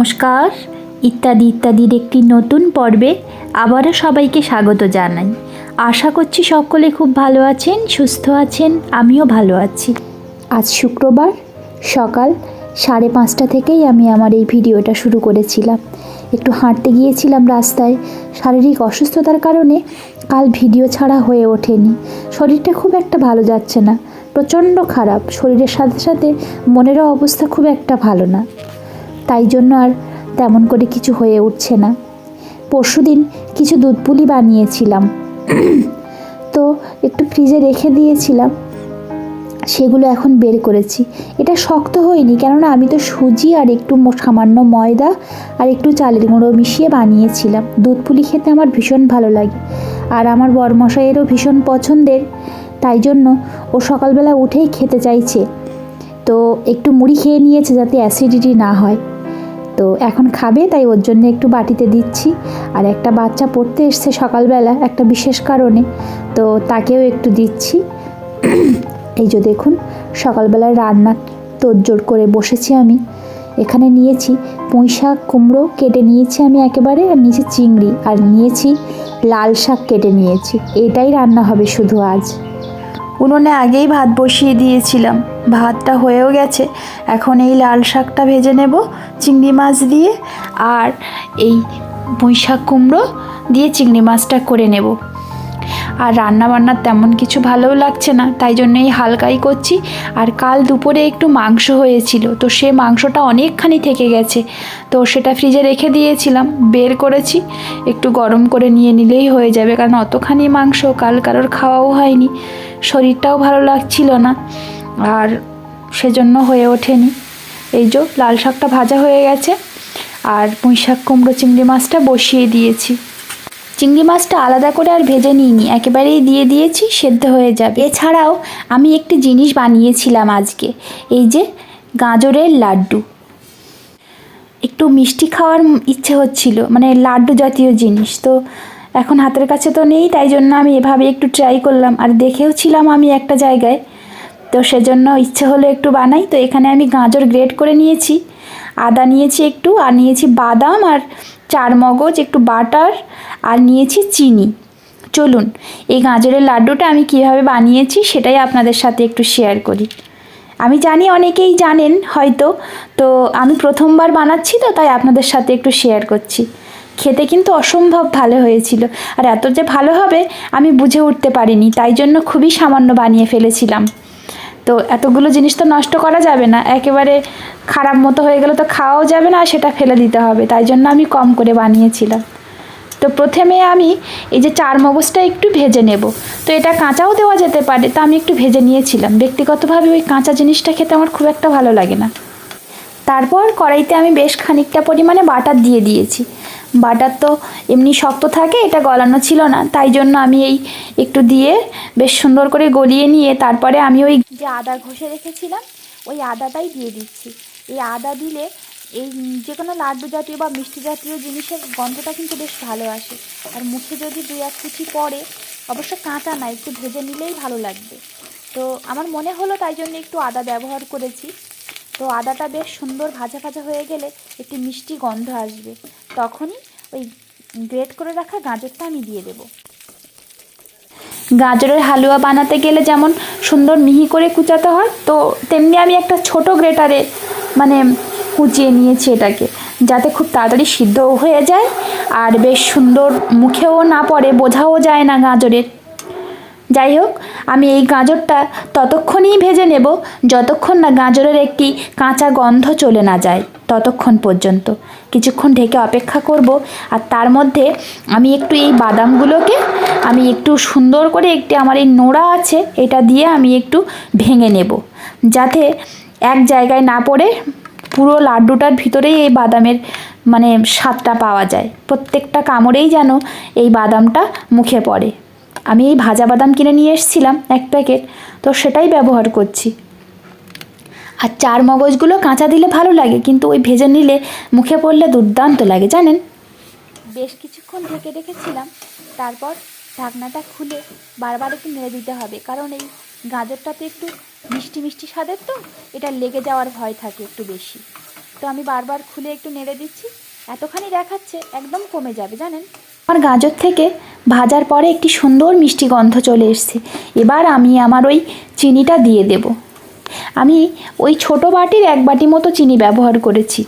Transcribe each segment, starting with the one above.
নমস্কার, ইত্যাদি ইত্যাদির একটি নতুন পর্বে আবারও সবাইকে স্বাগত জানাই। আশা করছি সকলে খুব ভালো আছেন, সুস্থ আছেন, আমিও ভালো আছি। আজ শুক্রবার, সকাল সাড়ে পাঁচটা থেকেই আমি আমার এই ভিডিওটা শুরু করেছিলাম। একটু হাঁটতে গিয়েছিলাম রাস্তায়, শারীরিক অসুস্থতার কারণে কাল ভিডিও ছাড়া হয়ে ওঠেনি। শরীরটা খুব একটা ভালো যাচ্ছে না, প্রচণ্ড খারাপ। শরীরের সাথে সাথে মনেরও অবস্থা খুব একটা ভালো না। তাই জন্য আর তেমন করে কিছু হয়ে উঠছে না। পরশুদিন কিছু দুধ পুলি বানিয়েছিলাম। তো একটু ফ্রিজে রেখে দিয়েছিলাম। সেগুলো এখন বের করেছি। এটা শক্ত হয়নি, কেননা আমি তো সুজি আর একটু সামান্য ময়দা আর একটু চালের গুঁড়ো মিশিয়ে বানিয়েছিলাম। দুধ পুলি খেতে আমার ভীষণ ভালো লাগে। আর আমার বরমশাইয়েরও ভীষণ পছন্দের। তাই জন্য ও সকালবেলা উঠেই খেতে চাইছে। তো একটু মুড়ি খেয়ে নিয়েছে যাতে অ্যাসিডিটি না হয়। তো এখন খাবে, তাই ওর জন্য একটু বাটিতে দিচ্ছি। আর একটা বাচ্চা পড়তে এসছে সকালবেলা, একটা বিশেষ কারণে। তো তাকেও একটু দিচ্ছি। এই যে দেখুন, সকালবেলায় রান্না তোড়জোড় করে বসেছি আমি। এখানে নিয়েছি পুঁই শাক কুমড়ো, কেটে নিয়েছি আমি একেবারে, আর নিয়েছি চিংড়ি। আর নিয়েছি লাল শাক কেটে নিয়েছি। এটাই রান্না হবে শুধু আজ। উনুনে আগেই ভাত বসিয়ে দিয়েছিলাম। ভাতটা হয়েও গেছে। এখন এই লাল শাকটা ভেজে নেব, চিংড়ি মাছ দিয়ে, আর এই পুঁই শাক কুমড়ো দিয়ে চিংড়ি মাছটা করে নেব। আর রান্না বান্নার তেমন কিছু ভালোও লাগছে না, তাই জন্য এই হালকাই করছি। আর কাল দুপুরে একটু মাংস হয়েছিল, তো সে মাংসটা অনেকখানি থেকে গেছে, তো সেটা ফ্রিজে রেখে দিয়েছিলাম, বের করেছি। একটু গরম করে নিয়ে নিলেই হয়ে যাবে, কারণ অতখানি মাংস কাল কারোর খাওয়াও হয়নি, শরীরটাও ভালো লাগছিল না, আর সেজন্য হয়ে ওঠেনি। এই যে লাল শাকটা ভাজা হয়ে গেছে, আর পুঁই শাক কুমড়ো চিংড়ি মাছটা বসিয়ে দিয়েছি। চিংড়ি মাছটা আলাদা করে আর ভেজে নিইনি, একেবারেই দিয়ে দিয়েছি, সেদ্ধ হয়ে যাবে। এছাড়াও আমি একটি জিনিস বানিয়েছিলাম আজকে, এই যে গাজরের লাড্ডু। একটু মিষ্টি খাওয়ার ইচ্ছে হচ্ছিল মানে লাড্ডু জাতীয় জিনিস, তো এখন হাতের কাছে তো নেই, তাই জন্য আমি এভাবে একটু ট্রাই করলাম। আর দেখেও ছিলাম আমি একটা জায়গায়, তো সেজন্য ইচ্ছে হলো একটু বানাই, তো এখানে আমি গাজর গ্রেট করে নিয়েছি, আদা নিয়েছি একটু, আর নিয়েছি বাদাম, আর চার মগজ, একটু বাটার আর নিয়েছি চিনি। চলুন, এই গাজরের লাড্ডুটা আমি কীভাবে বানিয়েছি সেটাই আপনাদের সাথে একটু শেয়ার করি। আমি জানি অনেকেই জানেন হয়তো, তো আমি প্রথমবার বানাচ্ছি তো তাই আপনাদের সাথে একটু শেয়ার করছি। খেতে কিন্তু অসম্ভব ভালো হয়েছিল। আর এত যে ভালো হবে, আমি বুঝে উঠতে পারিনি, তাই জন্য খুবই সামান্য বানিয়ে ফেলেছিলাম। তো এতগুলো জিনিস তো নষ্ট করা যাবে না, একেবারে খারাপ মতো হয়ে গেলে তো খাওয়াও যাবে না সেটা ফেলে দিতে হবে। তাই জন্য আমি কম করে বানিয়েছিলাম। তো প্রথমে আমি এই যে চার মগজটা একটু ভেজে নেব। তো এটা কাঁচাও দেওয়া যেতে পারে, তা আমি একটু ভেজে নিয়েছিলাম। ব্যক্তিগতভাবে ওই কাঁচা জিনিসটা খেতে আমার খুব একটা ভালো লাগে না। তারপর কড়াইতে আমি বেশ খানিকটা পরিমাণে বাটার দিয়ে দিয়েছি। বাটার তো এমনি শক্ত থাকে, এটা গলানো ছিল না। তাই জন্য আমি এই একটু দিয়ে বেশ সুন্দর করে গলিয়ে নিয়ে তারপরে আমি ওই যে আদা ঘষে রেখেছিলাম, ওই আদাটাই দিয়ে দিচ্ছি। এই আদা দিলে এই যে কোনো লাড্ডু জাতীয় বা মিষ্টি জাতীয় জিনিসের গন্ধটা কিন্তু বেশ ভালো আসে। আর মুখে যদি দু এক কুচি পড়ে, অবশ্য কাঁচা না, একটু ভেজে নিলেই ভালো লাগবে। তো আমার মনে হলো তাই জন্য একটু আদা ব্যবহার করেছি। তো আদাটা বেশ সুন্দর ভাজা ভাজা হয়ে গেলে একটি মিষ্টি গন্ধ আসবে। তখনই ওই গ্রেট করে রাখা গাজরটা আমি দিয়ে দেবো। গাজরের হালুয়া বানাতে গেলে যেমন সুন্দর মিহি করে কুচাতে হয়, তো তেমনি আমি একটা ছোট গ্রেটারে মানে কুচিয়ে নিয়েছি এটাকে, যাতে খুব তাড়াতাড়ি সিদ্ধও হয়ে যায় আর বেশ সুন্দর মুখেও না পড়ে, বোঝাও যায় না গাজরের। যাই হোক, আমি এই গাজরটা ততক্ষণই ভেজে নেব, যতক্ষণ না গাজরের একটি কাঁচা গন্ধ চলে না যায়, ততক্ষণ পর্যন্ত। কিছুক্ষণ ঢেকে অপেক্ষা করব আর তার মধ্যে আমি একটু এই বাদামগুলোকে আমি একটু সুন্দর করে একটি আমার এই নোড়া আছে, এটা দিয়ে আমি একটু ভেঙে নেব, যাতে এক জায়গায় না পড়ে পুরো লাড্ডুটার ভিতরেই এই বাদামের মানে স্বাদটা পাওয়া যায়। প্রত্যেকটা কামড়েই যেন এই বাদামটা মুখে পড়ে। আমি এই ভাজা বাদাম কিনে নিয়ে এসেছিলাম এক প্যাকেট, তো সেটাই ব্যবহার করছি। আর চার মগজগুলো কাঁচা দিলে ভালো লাগে, কিন্তু ওই ভেজে নিলে মুখে পড়লে দুর্দান্ত লাগে, জানেন? বেশ কিছুক্ষণ ঢেকে রেখেছিলাম, তারপর ঢাকনাটা খুলে বারবার একটু নেড়ে দিতে হবে, কারণ এই গাজরটা তো একটু মিষ্টি মিষ্টি স্বাদের তো? এটা লেগে যাওয়ার ভয় থাকে একটু বেশি। তো আমি বারবার খুলে একটু নেড়ে দিচ্ছি। এতখানি দেখাচ্ছে, একদম কমে যাবে, জানেন? আমার গাজর থেকে ভাজার পরে একটি সুন্দর মিষ্টি গন্ধ চলে এসছে। এবার আমি আমার ওই চিনিটা দিয়ে দেব। আমি ওই ছোট বাটির এক বাটি মতো চিনি ব্যবহার করেছি।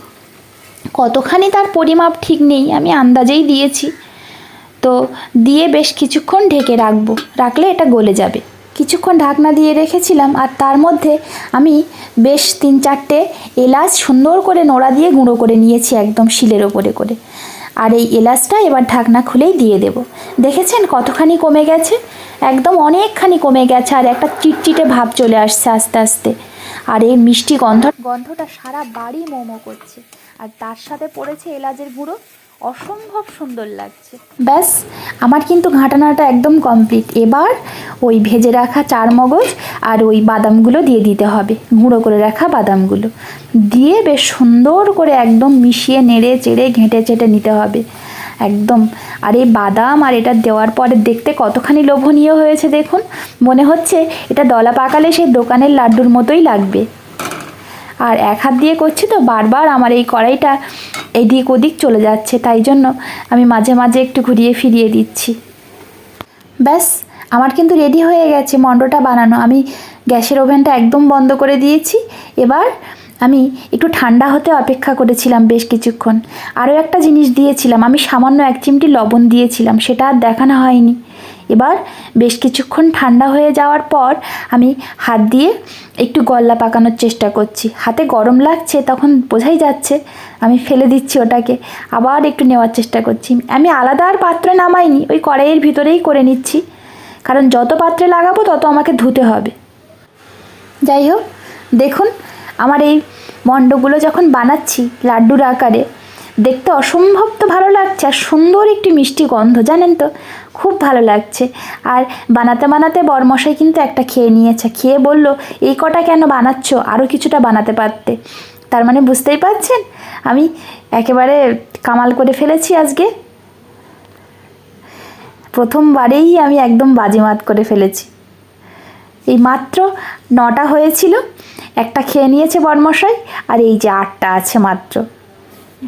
কতখানি তার পরিমাপ ঠিক নেই, আমি আন্দাজেই দিয়েছি। তো দিয়ে বেশ কিছুক্ষণ ঢেকে রাখব। রাখলে এটা গলে যাবে। কিছুক্ষণ ঢাকনা দিয়ে রেখেছিলাম আর তার মধ্যে আমি বেশ তিন চারটে এলাচ সুন্দর করে নোড়া দিয়ে গুঁড়ো করে নিয়েছি একদম শিলের ওপরে করে। আর এই এলাচটা এবার ঢাকনা খুলেই দিয়ে দেব। দেখেছেন কতখানি কমে গেছে? একদম অনেকখানি কমে গেছে আর একটা চিটচিটে ভাব চলে আসছে আস্তে আস্তে। আর এই মিষ্টি গন্ধ, গন্ধটা সারা বাড়ি মোমো করছে। আর তার সাথে পড়েছে এলাচের গুঁড়ো। অসম্ভব সুন্দর লাগছে। ব্যাস, আমার কিন্তু ঘাটানাটা একদম কমপ্লিট। এবার ওই ভেজে রাখা চার মগজ আর ওই বাদামগুলো দিয়ে দিতে হবে। গুঁড়ো করে রাখা বাদামগুলো। দিয়ে বেশ সুন্দর করে একদম মিশিয়ে নেড়ে চেড়ে ঘেঁটে চেটে নিতে হবে। একদম। আর এই বাদাম আর এটা দেওয়ার পরে দেখতে কতখানি লোভনীয় হয়েছে দেখুন। মনে হচ্ছে এটা দলা পাকালে সেই দোকানের লাড্ডুর মতোই লাগবে। আর এক হাত দিয়ে করছি তো বারবার আমার এই কড়াইটা এদিক ওদিক চলে যাচ্ছে, তাই জন্য আমি মাঝে মাঝে একটু ঘুরিয়ে ফিরিয়ে দিচ্ছি। ব্যাস, আমার কিন্তু রেডি হয়ে গেছে মণ্ডটা বানানো। আমি গ্যাসের ওভেনটা একদম বন্ধ করে দিয়েছি। এবার আমি একটু ঠান্ডা হতে অপেক্ষা করেছিলাম বেশ কিছুক্ষণ। আরও একটা জিনিস দিয়েছিলাম, আমি সামান্য এক চিমটি লবণ দিয়েছিলাম, সেটা আর দেখানো হয়নি। এবার বেশ কিছুক্ষণ ঠান্ডা হয়ে যাওয়ার পর আমি হাত দিয়ে একটু গল্লা পাকানোর চেষ্টা করছি। হাতে গরম লাগছে তখন বোঝাই যাচ্ছে আমি ফেলে দিচ্ছি ওটাকে। আবার একটু নেওয়ার চেষ্টা করছি। আমি আলাদা আর পাত্রে নামাইনি, ওই কড়াইয়ের ভিতরেই করে নিচ্ছি। কারণ যত পাত্রে লাগাবো তত আমাকে ধুতে হবে। যাই হোক, দেখুন আমার এই মণ্ডগুলো যখন বানাচ্ছি লাড্ডুর আকারে, দেখতে অসম্ভব তো ভালো লাগছে আর সুন্দর একটি মিষ্টি গন্ধ, জানেন তো? খুব ভালো লাগছে। আর বানাতে বানাতে বরমশাই কিন্তু একটা খেয়ে নিয়েছে। খেয়ে বলল, এই কটা কেন বানাচ্ছ? আরও কিছুটা বানাতে পারতে। তার মানে বুঝতেই পারছেন? আমি একেবারে কামাল করে ফেলেছি আজকে। প্রথমবারেই আমি একদম বাজিমাত করে ফেলেছি। এই মাত্র নটা হয়েছিল, একটা খেয়ে নিয়েছে বর্মশাই, আর এই যে আটটা আছে মাত্র।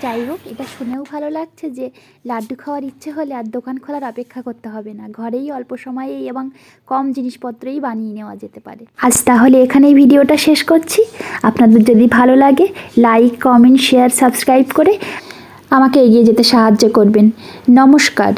যাই হোক, এটা শুনেও ভালো লাগছে যে লাড্ডু খাওয়ার ইচ্ছে হলে আর দোকান খোলার অপেক্ষা করতে হবে না। ঘরেই অল্প সময়েই এবং কম জিনিসপত্রেই বানিয়ে নেওয়া যেতে পারে। আজ তাহলে এখানেই ভিডিওটা শেষ করছি। আপনাদের যদি ভালো লাগে, লাইক, কমেন্ট, শেয়ার, সাবস্ক্রাইব করে আমাকে এগিয়ে যেতে সাহায্য করবেন। নমস্কার।